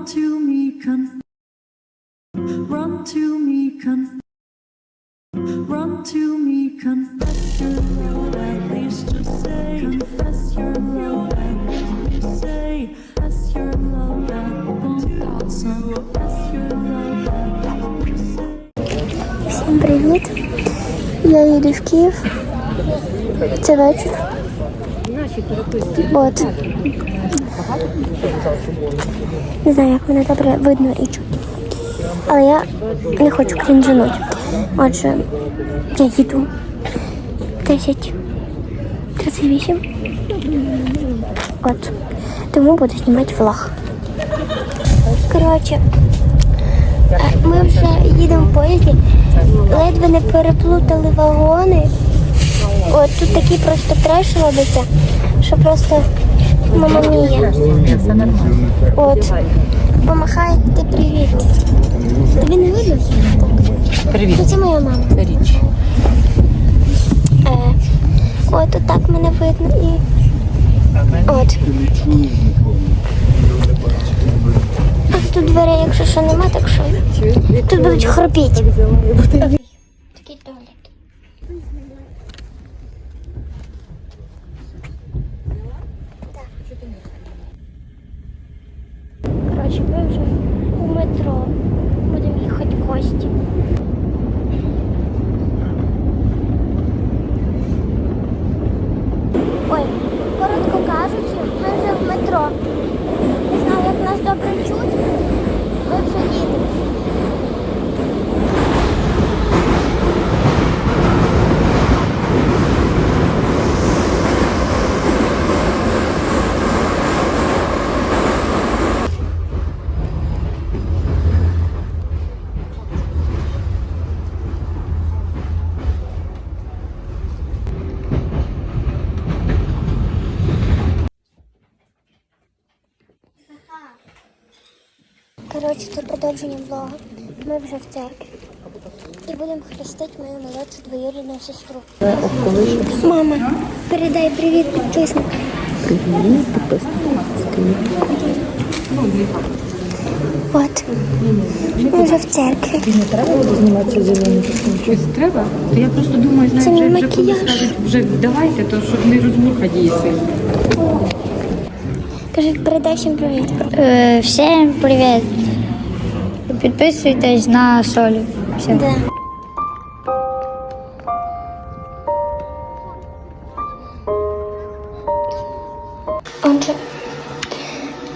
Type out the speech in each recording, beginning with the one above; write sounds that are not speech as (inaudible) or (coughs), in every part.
Run to me, conf- Run to me, conf- Run to me, confess your love, at least just say, confess your love, at least say, confess your love, at least say, confess your love, at least say. Всім привіт! Я їду в Київ. Це вечір. От. Не знаю, як мене добре видно і чути. Але я не хочу крінжанути. Отже, я їду 10 38. От. Тому буду знімати влог. Коротше, е, ми вже їдемо в поїзді. Ледве не переплутали вагони. От тут такий просто треш робиться, що просто мама мія. От. Помахай, ти привіт. Тобі не видно? Привіт. Це моя мама. Річ. Е, от отак мене видно і. От. Тут дверей, якщо що нема, так що. Тут будуть хропіти. Такий туалет. Коротше, ми вже у метро. Будемо їхати в гості. Ой, коротко кажучи, ми вже в метро. Не знаю, як нас добре чуть. Ми вже їдемо. Коротше, це продовження влога. Ми вже в церкві. І будемо хрестити мою молодшу двоюрідну сестру. Мама, передай привіт підписникам. Привіт, підписники. От. Ми вже в церкві. Не треба буде знімати зелену Щось треба? То я просто думаю, Це знаєш, мій вже, вже коли макіяж. скажуть, вже давайте, то щоб не розмуха діється. Кажи, передай всім привіт. Е, Всім привіт! Підписуйтесь на солі. Все. Да. Отже,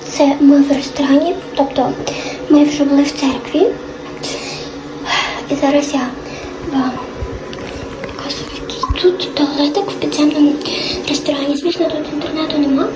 це ми в ресторані, тобто ми вже були в церкві. І зараз я вам показую, тут туалетик в підземному ресторані. Звісно, тут інтернету нема.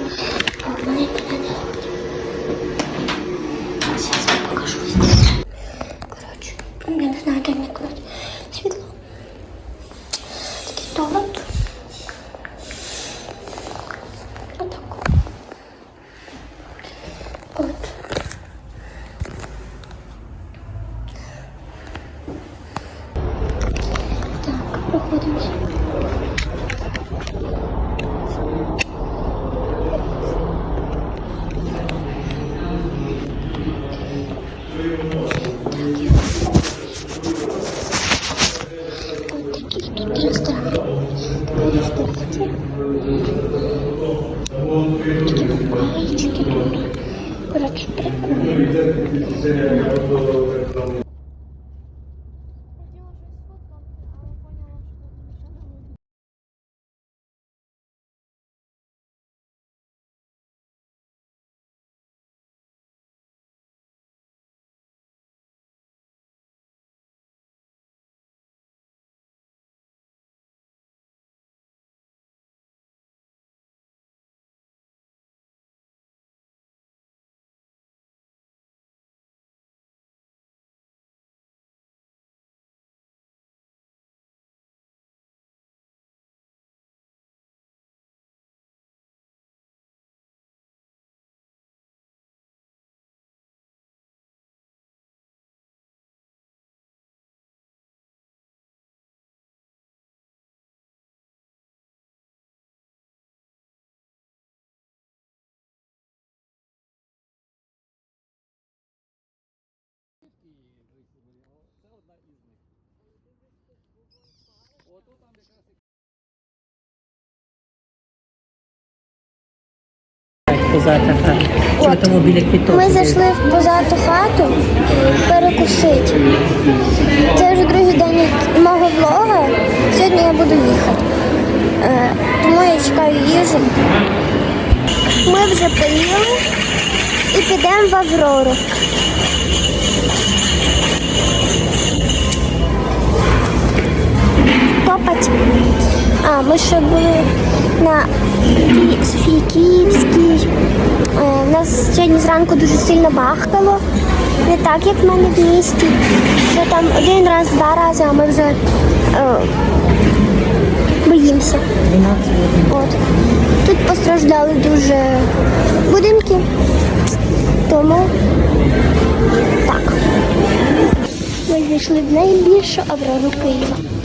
Позата хата. Ви тому біля квіток? Ми зайшли в позату хату перекусити. Це вже другий день мого влога. Сьогодні я буду їхати. Е, тому я чекаю їжу. Ми вже поїли і підемо в Аврору. Топать. А, ми ще були на Софії Київській. Е, нас сьогодні зранку дуже сильно бахкало. Не так, як в мене в місті. Що там один раз, два рази, а ми вже е, боїмося. От. Тут постраждали дуже будинки. Тому так. Ми зайшли в найбільшу аврору Києва.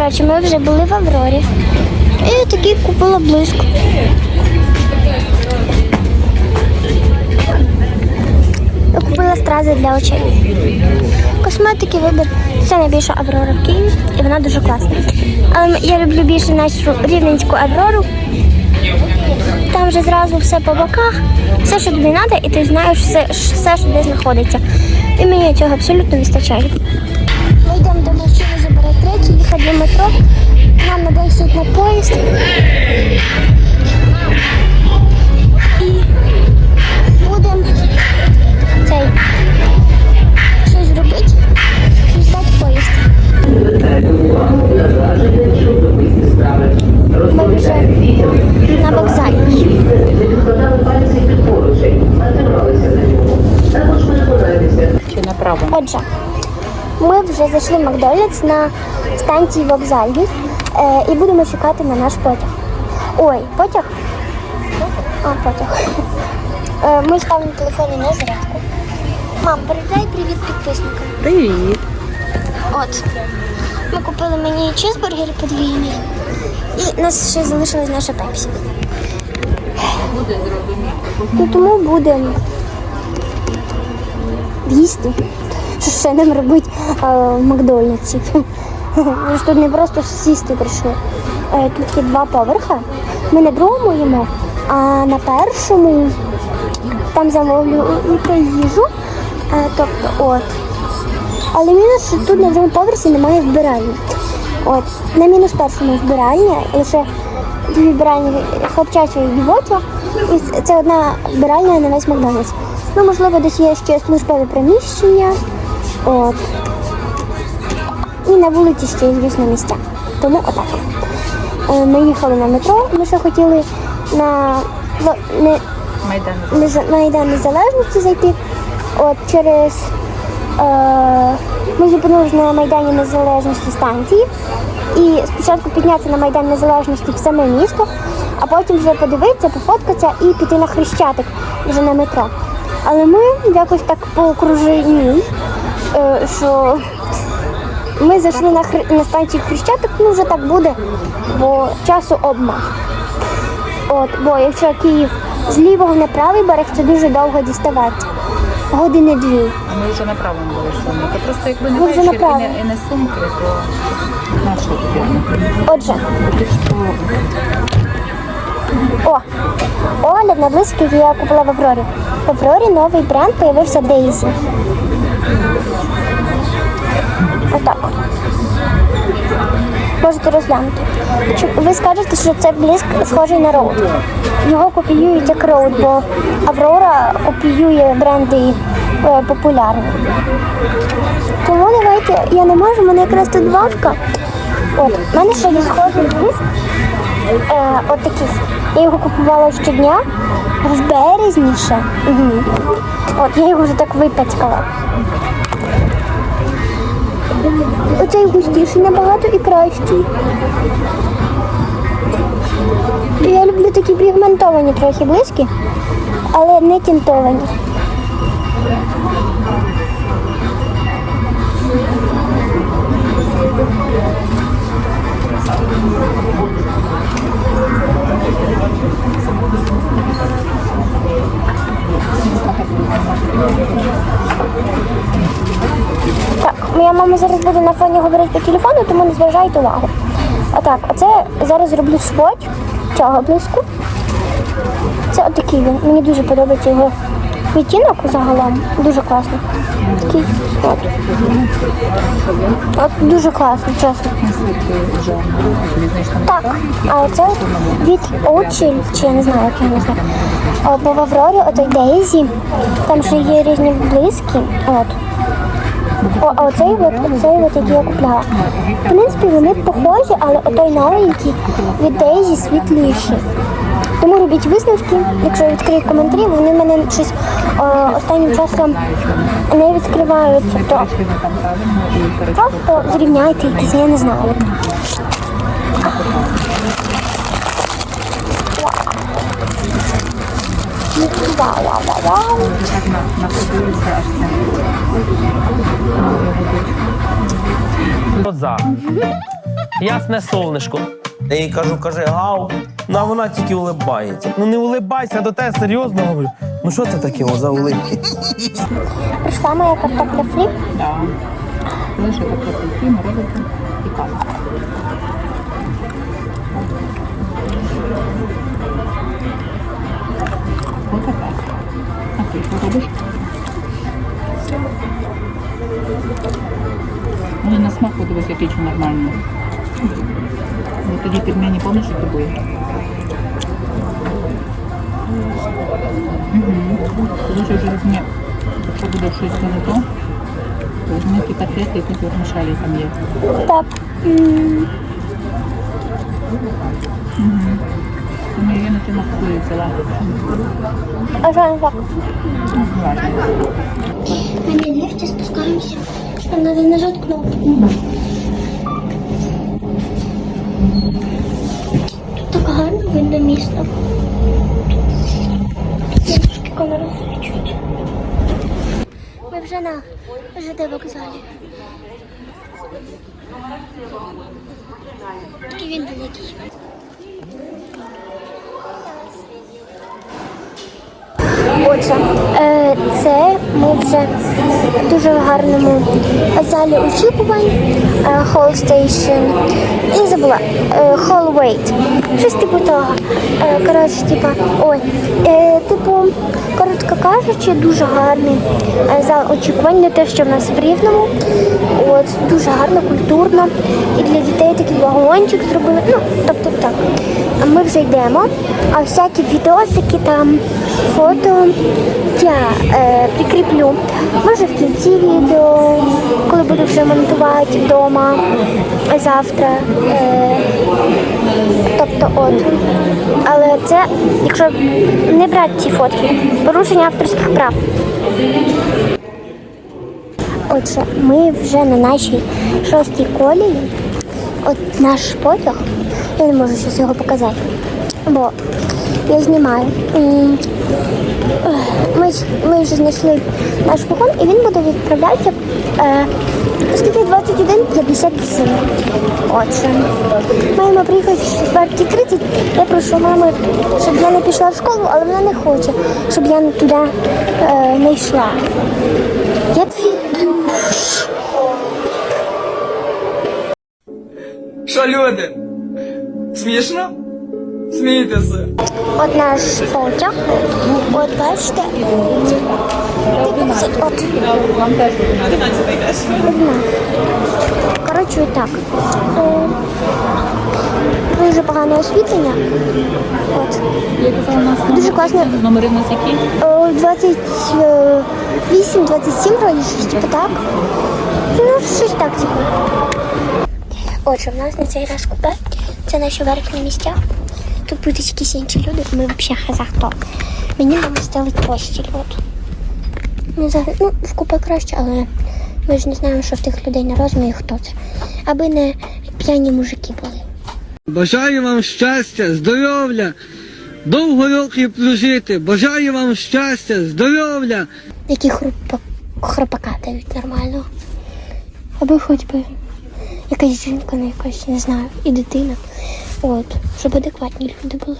Коротше, ми вже були в Аврорі. І такий купила блиск. Я купила стрази для очей. Косметики вибір. Це найбільша Аврора в Києві, і вона дуже класна. Але я люблю більше нашу рівненську Аврору. Там вже зразу все по боках, все, що тобі треба, і ти знаєш все, все що де знаходиться. І мені цього абсолютно вистачає. До метро. День сидіти на поїзд. І будемо цей щось робити ждати поїзд. Ми вже на вокзалі. Отже, ми вже зайшли в Макдональдс на станції вокзальній е, і будемо чекати на наш потяг. Ой, потяг? А, потяг. Е, ми ставимо телефони на зарядку. Мам, передай привіт підписникам. Привіт. От. Ми купили мені чизбургери подвійні. І нас ще залишилась наша пепсі. Ну, тому будемо їсти. Що ще нам робити е, в Макдональдсі? Ми ж тут не просто сісти прийшли. Тут є два поверхи. Ми на другому їмо, а на першому там замовлюєте їжу. Тобто, от. Але мінус, що тут на другому поверсі немає вбиральні. От, на мінус першому вбиральня, лише дві вбиральні хлопчача і дівоча. І це одна вбиральня на весь Макдональдс. Ну, можливо, десь є ще службове приміщення. От. І на вулиці ще є, звісно, місця. Тому отак. Е, Ми їхали на метро, ми ще хотіли на ну, не, Майдан. Майдан Незалежності зайти. От через е, ми зупинилися на Майдані Незалежності станції. І спочатку піднятися на Майдан Незалежності в саме місто, а потім вже подивитися, пофоткатися і піти на Хрещатик вже на метро. Але ми якось так по окруженні, е, що ми зайшли на, Хр... на станцію Хрещатик, ну вже так буде, бо часу обмаль. От, бо якщо Київ з лівого на правий берег, це дуже довго діставати. Години дві. А ми вже направо були йшли. То просто якби не вечір і не, і не сумки, то на що тобі? Отже, о, огляд на близько, я купила в Аврорі. В Аврорі новий бренд появився Дейзі. Можете розглянути. Ви скажете, що це блиск схожий на роуд. Його копіюють як роуд, бо Аврора копіює бренди е, популярні. Тому давайте, я не можу, в мене якраз тут бабка. От, в мене ще є схожий блиск. Е, от такий. Я його купувала щодня в березні ще. Угу. От, я його вже так випацькала. Оцей густіший набагато і кращий. Я люблю такі пігментовані трохи близькі, але не тінтовані. Так, моя мама зараз буде на фоні говорити по телефону, тому не зважайте увагу. Отак, оце зараз зроблю сводь цього блиску. Це отакий він. Мені дуже подобається його відтінок загалом. Дуже класно. Такий от. От дуже класно, чесно. Так, а це від очі, чи я не знаю, як його назвати. Бо в Аврорі отой Дейзі, там ще є різні блиски. От. О, а оцей от, оцей от, який я купляла. В принципі, вони похожі, але отой новенький від Дейзі світліший. Тому робіть висновки, якщо я відкрию коментарі, вони в мене щось о, останнім часом не відкриваються, то просто зрівняйте якісь, я не знаю. Вау, вау, вау, вау. Коза. Ясне солнишко. Я їй кажу, кажи гав. Ну а вона тільки улибається. Ну не улибайся, я до тебе серйозно говорю. Ну що це таке о, за улибки? Прийшла моя картопля фрі. Лише картоплю, морозиво і каву. Отака. А ти що робиш? Ну, і на смак подивись, який чи нормальний. Ну, тоді пельмені, помниш, що тобою? Дуже вже візьми, якщо буде щось не то, то ті котлети, які вермішалі там є. Так. Тому я на цьому купую взяла. А що не так? Важно. На ліфті спускаємося. Нам треба нажати кнопку. Тут так гарно видно місто. Я не розсвічують. Ми вже на ЖД вокзалі. Тільки він великий. Отже, е, це ми вже в дуже гарному залі очікувань е, Hall Station. І забула е, Hall Wait. Щось типу того. Е, Коротше, типу, ой, типу, коротко кажучи, дуже гарний зал очікувань, не те, що в нас в Рівному. От, дуже гарно, культурно. І для дітей такий вагончик зробили. Ну, тобто так. Ми вже йдемо, а всякі відосики там, фото я е, прикріплю. Може в кінці відео, коли буду вже монтувати вдома завтра. Е, тобто от. Але це, якщо не брати ці фотки, порушення авторських прав. Отже, ми вже на нашій шостій колії. От наш потяг. Я не можу зараз його показати. Бо я знімаю. Ми, ми вже знайшли наш вагон і він буде відправлятися е, скільки 21.57. Отже, маємо приїхати в 4.30. Я прошу мами, щоб я не пішла в школу, але вона не хоче, щоб я туди е, не йшла. Я твій Що люди? Смішно? Смійтеся. От наш потяг. От бачите. От. Коротше, так. Е, Дуже погане освітлення. От. Дуже класно. номери у нас які? Е, 28, 27 вроді, щось типу так. Ну, щось так, типу. Отже, в нас на цей раз купе. Це наші верхні місця. Тут будуть якісь інші люди, ми взагалі хаза хто. Мені мама ставить постіль. От. Ну, взагалі, ну, в купе краще, але ми ж не знаємо, що в тих людей на розумі, хто це. Аби не п'яні мужики були. Бажаю вам щастя, здоров'я, довго років прожити. Бажаю вам щастя, здоров'я. які хрупа, хропака дають нормально. Аби хоч би якась жінка, ну якась, не знаю, і дитина. От, щоб адекватні люди були.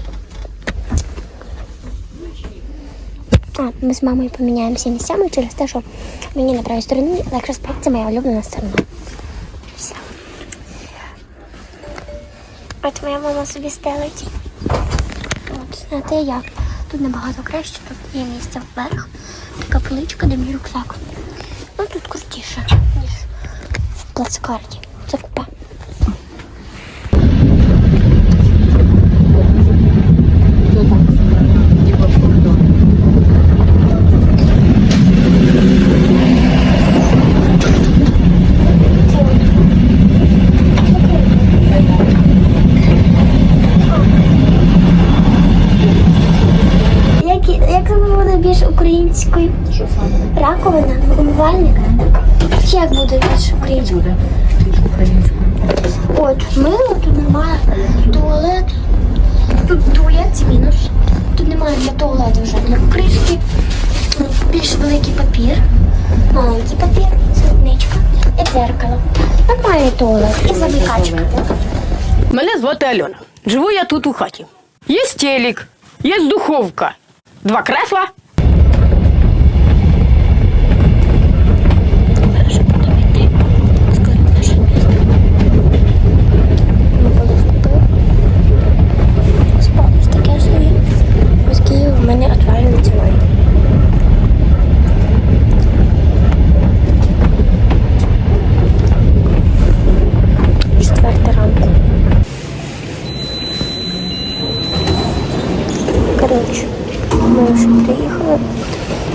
А, ми з мамою поміняємося місцями через те, що мені на правій стороні легше спати, це моя улюблена сторона. Все. От моя мама собі стелить. От, знаєте як? Тут набагато краще, тут є місце вверх, така поличка, де мій рюкзак. Ну тут крутіше, ніж в плацкарті. Це купе. Як, туалет і замикачка. Мене звати Альона. Живу я тут у хаті. Є телек, є духовка, два кресла.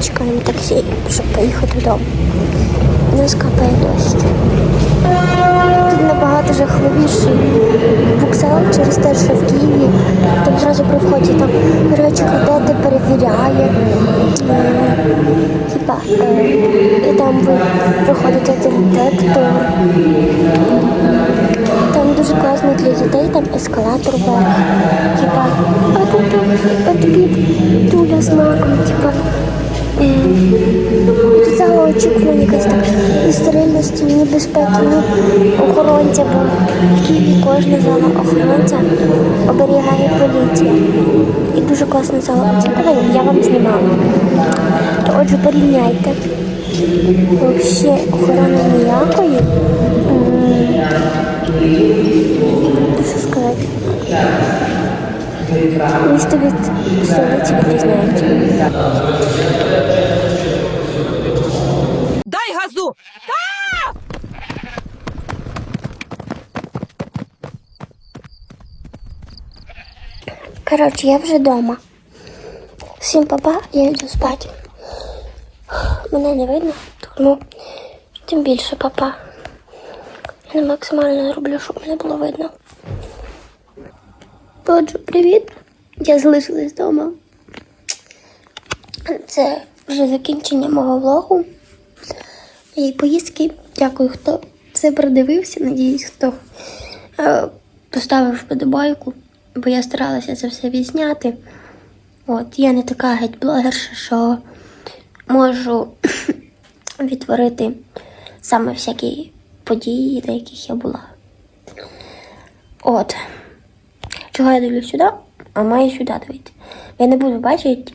Чекаємо таксі, щоб поїхати додому. У нас капає дощ. Тут набагато жахливіший вокзал через те, що в Києві там зразу при вході там речі кладете, перевіряє. Е, Типа, е, і там ви проходите детектор. Там дуже класно для дітей, там ескалатор вверх. Типа, а тут тобі туля з маком, типа. Е, Зала очікування якась так і стерильності, ні безпеки, ні охоронця, бо в Києві кожна зала охоронця оберігає поліція. І дуже класна зала очікування, я вам знімала. То отже порівняйте. Взагалі охорони ніякої. Що сказати? Місто від столиці відрізняється. Дай газу! Коротше, я вже вдома. Всім папа, я йду спати. Мене не видно, тому тим більше папа. Я максимально зроблю, щоб мене було видно. Отже, привіт. Я залишилась вдома. Це вже закінчення мого влогу. І поїздки. Дякую, хто це продивився. Надіюсь, хто е, поставив вподобайку, бо я старалася це все відзняти. От, я не така геть блогерша, що можу (coughs) відтворити саме всякі події, на яких я була. От. Чого я дивлюсь сюди, а маю сюди дивитися. Я не буду бачити,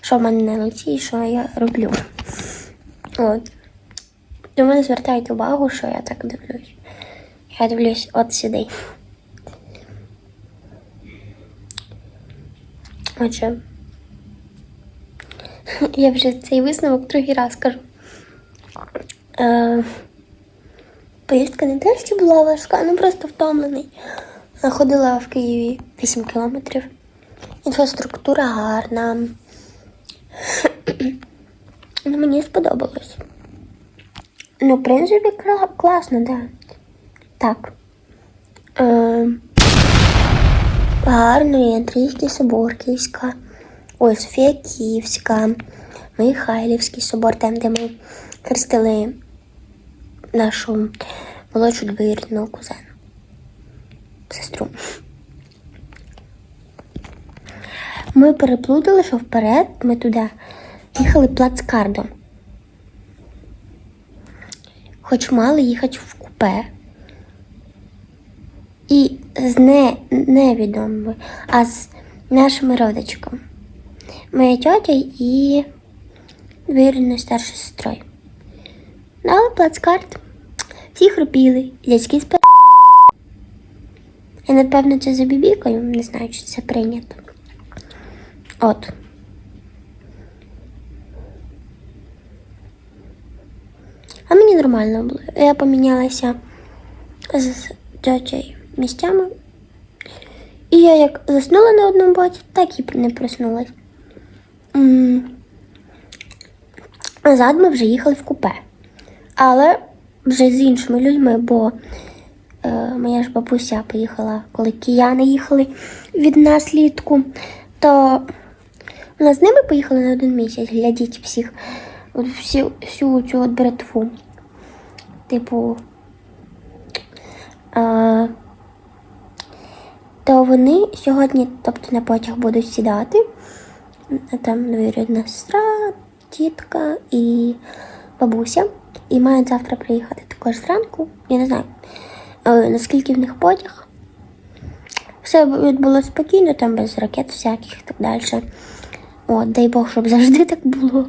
що в мене на лиці і що я роблю. От. Тому не звертайте увагу, що я так дивлюсь. Я дивлюсь от сюди. Отже, я вже цей висновок другий раз кажу. Е, поїздка не те, що була важка, ну просто втомлений. Ходила в Києві 8 кілометрів. Інфраструктура гарна. ну, мені сподобалось. Ну, в принципі, класно, да. Так. Е, гарно, і Андрійський собор Київська. Ой, Софія Київська, Михайлівський собор, там, де ми хрестили нашу молодшу двоюрідну кузену. Сестру. Ми переплутали, що вперед ми туди їхали плацкардом. Хоч мали їхати в купе. І з не, невідомими, а з нашими родичками. Моя тьотя і двоюрідною старшою сестрою. Дали плацкарт. Всі хропіли, дядьки спали. Я напевно це за бібікою, не знаю, чи це прийнято. От. А мені нормально було. Я помінялася з тьотєю місцями. І я як заснула на одному боці, так і не проснулась. Назад ми вже їхали в купе. Але вже з іншими людьми, бо е, моя ж бабуся поїхала, коли кияни їхали від нас літку, то вона з ними поїхала на один місяць, глядіть всіх, от всю, всю цю от братву. Типу. Е, то вони сьогодні, тобто на потяг будуть сідати. Там двоюрідна сестра, тітка і бабуся. І мають завтра приїхати також зранку. Я не знаю, е, наскільки в них потяг. Все відбулося спокійно, там без ракет всяких і так далі. От, дай Бог, щоб завжди так було.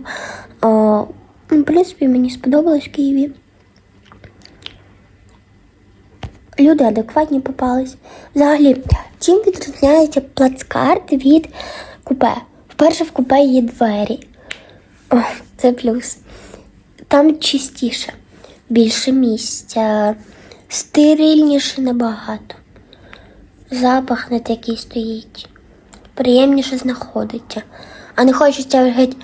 О, ну, в принципі, мені сподобалось в Києві. Люди адекватні попались. Взагалі, чим відрізняється плацкарт від купе? Вперше в купе є двері. О, це плюс. Там чистіше, більше місця, стерильніше набагато. Запах не такий стоїть. Приємніше знаходиться. А не хочеться геть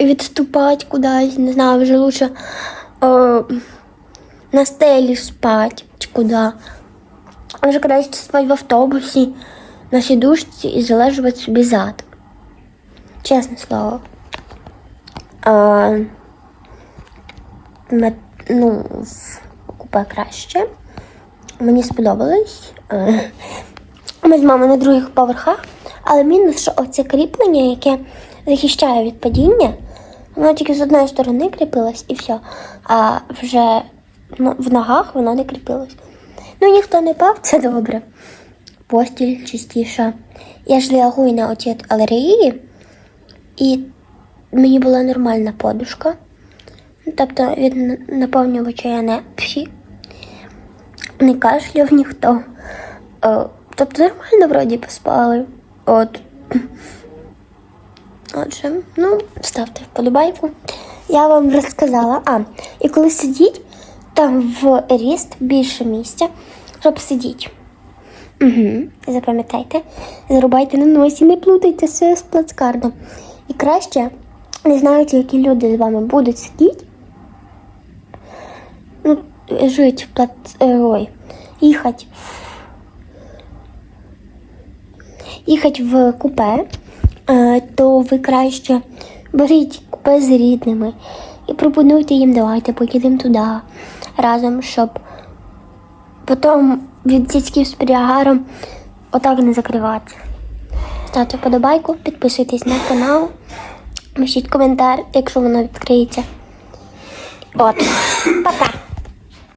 відступати кудись, не знаю, вже лучше о, на стелі спати чи куди. Вже краще спати в автобусі, на сідушці і залежувати собі зад. Чесне слово. А, ну, купе краще. Мені сподобалось. Ми з мамою на других поверхах, але мінус, що оце кріплення, яке захищає від падіння, воно тільки з одної сторони кріпилось і все. А вже в ногах воно не кріпилось. Ну, ніхто не пав, це добре. Постіль чистіша. Я ж реагую на оці от алергії, і мені була нормальна подушка. Ну, Тобто від наповнювача я не псі, не кашляв ніхто. Е, Тобто нормально вроді поспали. От. Отже, ну, ставте вподобайку. Я вам розказала. А, і коли сидіть, там в ріст більше місця, щоб сидіти. Угу. Запам'ятайте, зарубайте на носі, не плутайте все з плацкардом. І краще, не знаючи, які люди з вами будуть сидіти, ну, жити в плац... ой, їхати їхати в купе, е, то ви краще беріть купе з рідними і пропонуйте їм, давайте поїдемо туди разом, щоб потім від дітьків з перегаром отак не закриватися. Ставте вподобайку, підписуйтесь на канал, пишіть коментар, якщо воно відкриється. От, пока!